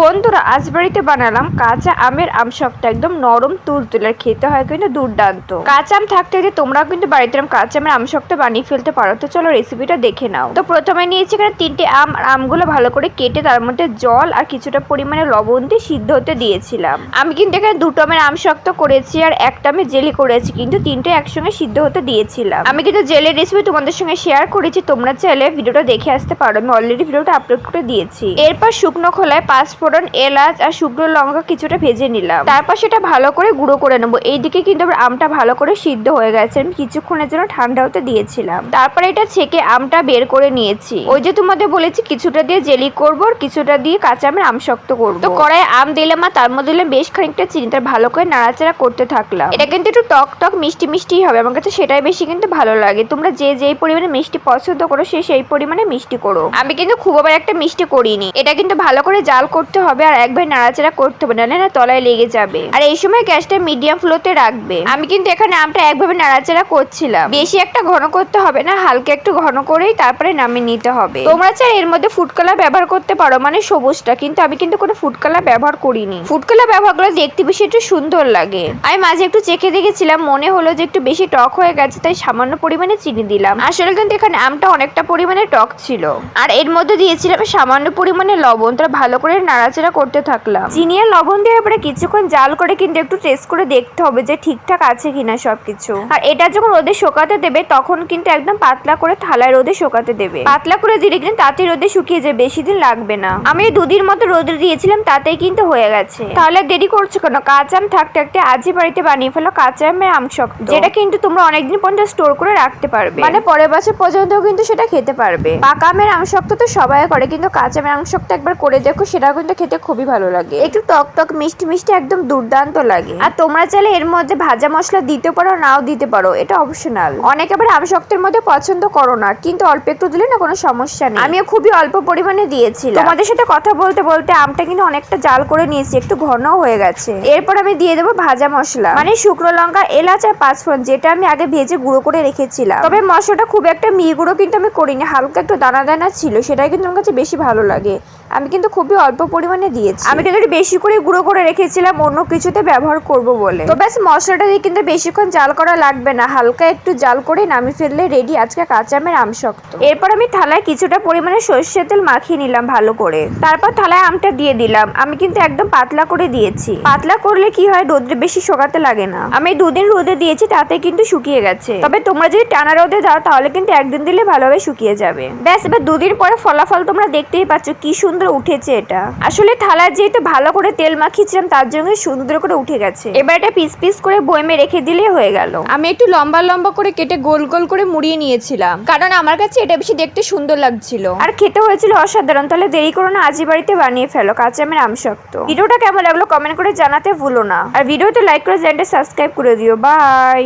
বন্ধুরা, আজ বাড়িতে বানালাম কাঁচা আমের আমশক্ত একদম নরম তুলতুলে খেতে হয় কিন্তু দুর্দান্ত। কাঁচা আম থাকতে যে তোমরাও কিন্তু বাড়িতে কাঁচা আমের আমশক্ত বানিয়ে ফেলতে পারো। তো চলো রেসিপিটা দেখে নাও। তো প্রথমে নিয়েছি এখানে তিনটে আম আমগুলো ভালো করে কেটে তার মধ্যে জল আর কিছুটা পরিমাণে লবণ দিয়ে সিদ্ধ হতে দিয়েছিলাম। আমি কিন্তু এখানে দুটো আমের আমশক্ত করেছি আর একটা আমি জেলি করেছি কিন্তু তিনটে একসঙ্গে সিদ্ধ হতে দিয়েছিলাম। আমি কিন্তু জেলের রেসিপি তোমাদের সঙ্গে শেয়ার করেছি, তোমরা চাইলে ভিডিওটা দেখে আসতে পারো। আমি অলরেডি ভিডিওটা আপলোড করে দিয়েছি। এরপর শুকনো খোলায় পাঁচফোড়ন এলাচ আর শুকনো লঙ্কা কিছুটা ভেজে নিলাম। তারপর সেটা ভালো করে গুঁড়ো করে নেব। এইদিকে কিন্তু আবার আমটা ভালো করে সিদ্ধ হয়ে গেছে। কিছুক্ষণের জন্য ঠান্ডা হতে দিয়েছিলাম। তারপরে এটা ছেঁকে আমটা বের করে নিয়েছি। ওই যে তোমাদের বলেছি, কিছুটা দিয়ে জেলি করব আর কিছুটা দিয়ে কাঁচা আমের আম শক্ত করব। তো কড়াই আম দিলাম আর তার মধ্যে দিলাম বেশ খানিকটা চিনি। তার ভালো করে নাড়াচাড়া করতে থাকলাম। এটা কিন্তু একটু টক টক মিষ্টি মিষ্টি হবে। আমার কাছে সেটাই বেশি কিন্তু ভালো লাগে। তোমরা যে যেই পরিমাণে মিষ্টি পছন্দ করো, সে সেই পরিমাণে মিষ্টি করো। আমি কিন্তু খুব আবার একটা মিষ্টি করিনি। এটা কিন্তু ভালো করে জাল করতে হবে আর একবার নাড়াচাড়া করতে হবে, নাহলে না তলায় লেগে যাবে। আর এই সময় গ্যাসটা মিডিয়াম ফ্লোতে রাখবে। আমি কিন্তু এখানে আমটা একভাবে নাড়াচাড়া করছিলাম। বেশি একটা ঘন করতে হবে না, হালকা একটু ঘন করেই তারপরে নামিয়ে নিতে হবে। তোমরা চাই এর মধ্যে ফুড কালার ব্যবহার করতে পারো মানে সবুজটা, কিন্তু আমি কিন্তু কোনো ফুড কালার ব্যবহার করিনি। ফুড কালার ব্যবহার করলে দেখতে বেশি একটু সুন্দর লাগে। আমি মাঝে একটু চেখে দেখেছিলাম, মনে হলো যে একটু বেশি টক হয়ে গেছে, তাই সামান্য পরিমাণে চিনি দিলাম। আসলে কিন্তু এখানে আমটা অনেকটা পরিমাণে টক ছিল। আর এর মধ্যে দিয়েছিলাম সামান্য পরিমাণে লবণ তারা ভালো করে নাড়াচাড়া করতে থাকলাম। চিনি আর লবণ দেওয়ার পরে কিছুক্ষণ জাল করে কিন্তু একটু টেস্ট করে দেখতে হবে যে ঠিকঠাক আছে কিনা সবকিছু। আর এটা যখন রোদে শোকাতে দেবে তখন কিন্তু একদম পাতলা করে থালায় রোদে শোকাতে দেবে। পাতলা করে দিলে কিন্তু তাতে রোদে শুকিয়ে যাবে বেশি দিন লাগবে না। আমি দুদিন মতো রোদে দিয়েছিলাম তাতেই কিন্তু হয়ে গেছে। তাহলে দেরি করছ কেন? কাঁচা আম থাকতে থাকতে আজই বাড়িতে বানিয়ে ফেলো কাঁচা আমের আম শক্ত। যেটা কিন্তু তোমরা অনেকদিন পর্যন্ত স্টোর করে রাখতে পারবে। মানে পরের বছর পর্যন্ত কিন্তু সেটা খেতে পারবে। পাকা আমের আম শক্ত তো সবাই করে কিন্তু কাঁচা আমের আম শক্ত একবার করে দেখো সেটা কিন্তু খেতে খুবই ভালো লাগে। একটু টক টক, মিষ্টি মিষ্টি, একদম দুর্দান্ত লাগে। আর তোমরা চাইলে এর মধ্যে ভাজা মশলা দিতে পারো, নাও দিতে পারো, এটা অপশনাল অনেকে আবার আম শক্তের মধ্যে পছন্দ করো না, কিন্তু অল্প একটু দিলে না কোনো সমস্যা নেই। আমিও খুবই অল্প পরিমাণে দিয়েছিলাম। তোমাদের সাথে কথা বলতে বলতে আমটা কিন্তু অনেকটা জাল করে নিয়েছি, একটু ঘন হয়ে গেছে। এরপর আমি দিয়ে দেবো ভাজা মশলা। মানে শুকনো লঙ্কা, এলাচ আর পাঁচফোড়ন, যেটা আমি আগে ভেজে গুঁড়ো করে রেখেছিলাম। তবে মশলাটা খুব একটা মিহি গুঁড়ো কিন্তু আমি করিনি, হালকা একটু দানা দানা ছিল, সেটাই কিন্তু আমার কাছে বেশি ভালো লাগে। আমি কিন্তু খুবই অল্প পরিমাণে দিয়েছি। আমি কিন্তু একটু বেশি করে গুঁড়ো করে রেখেছিলাম অন্য কিছুতে ব্যবহার করব বলে। তো ব্যাস মশলাটা দিয়ে কিন্তু বেশিক্ষণ জাল করা লাগবে না। হালকা একটু জাল করে নামিয়ে ফেললে রেডি আজকে কাঁচা আমের আম শক্ত। এরপর আমি থালায় কিছুটা পরিমাণে সর্ষের তেল মাখিয়ে নিলাম ভালো করে। তারপর থালায় আমটা দিয়ে দিলাম। আমি কিন্তু একদম পাতলা করে দিয়েছি। পাতলা করলে কি হয়? রোদ্রে বেশি শোকাতে লাগে না। আমি দুদিন রোদে দিয়েছি তাতে কিন্তু শুকিয়ে গেছে। তবে তোমরা যদি টানা রোদে দাও তাহলে কিন্তু একদিন দিলে ভালোভাবে শুকিয়ে যাবে। ব্যাস এবার দুদিন পরে ফলাফল তোমরা দেখতেই পাচ্ছ কি সুন্দর উঠেছে এটা। আসলে থালায় যেহেতু ভালো করে তেল মাখিয়েছিলাম তার জন্য সুন্দর করে উঠে গেছে। এবার এটা পিস পিস করে বয়মে রেখে দিলে হয়ে গেল। আমি একটু লম্বা লম্বা করে কেটে গোল গোল করে মুড়িয়ে নিয়েছিলাম। কারণ আমার কাছে এটা বেশি দেখতে সুন্দর লাগছিল। আর খেতে হয়েছিল অসাধারণ। তাহলে দেরি করো না আজই বাড়িতে বানিয়ে ফেলো কাঁচা আমের আমশক্ত। ভিডিওটা কেমন লাগল কমেন্ট করে জানাতে ভুলো না। আর ভিডিওতে লাইক করে চ্যানেলটা সাবস্ক্রাইব করে দিও। বাই